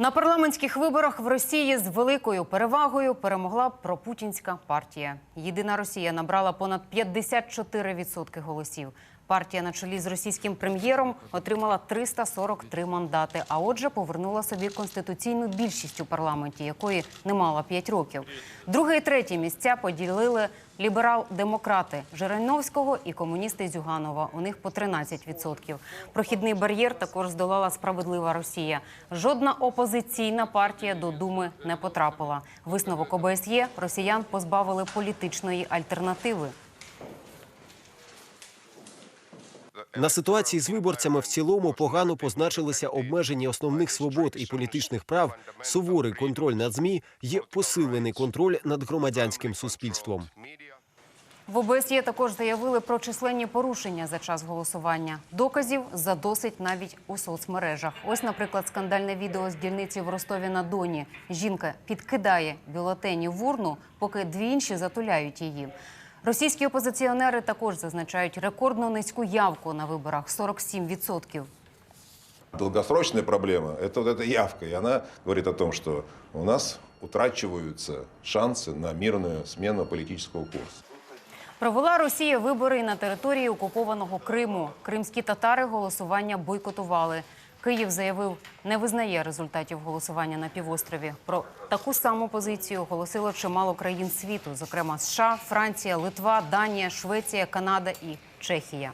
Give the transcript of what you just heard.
На парламентських виборах в Росії з великою перевагою перемогла пропутінська партія. Єдина Росія набрала понад 54% голосів. Партія на чолі з російським прем'єром отримала 343 мандати. А отже, повернула собі конституційну більшість у парламенті, якої не мала 5 років. Друге і третє місця поділили ліберал-демократи Жириновського і комуністи Зюганова. У них по 13%. Прохідний бар'єр також здолала справедлива Росія. Жодна опозиційна партія до думи не потрапила. Висновок ОБСЄ росіян позбавили політичної альтернативи. На ситуації з виборцями в цілому погано позначилися обмеження основних свобод і політичних прав, суворий контроль над змі є посилений контроль над громадянським суспільством. В ОБСЄ також заявили про численні порушення за час голосування. Доказів задосить навіть у соцмережах. Ось, наприклад, скандальне відео з дільниці в Ростові на Доні. Жінка підкидає бюлетені в урну, поки дві інші затуляють її. Російські опозиціонери також зазначають рекордно низьку явку на виборах 47%. Долгосрочная проблема – это вот эта явка. И она говорит о том, что у нас утрачиваются шансы на мирную смену политического курса. Провела Росія вибори на території окупованого Криму. Кримські татари голосування бойкотували. Київ заявив, не визнає результатів голосування на півострові. Про таку саму позицію оголосило чимало країн світу, зокрема США, Франція, Литва, Данія, Швеція, Канада і Чехія.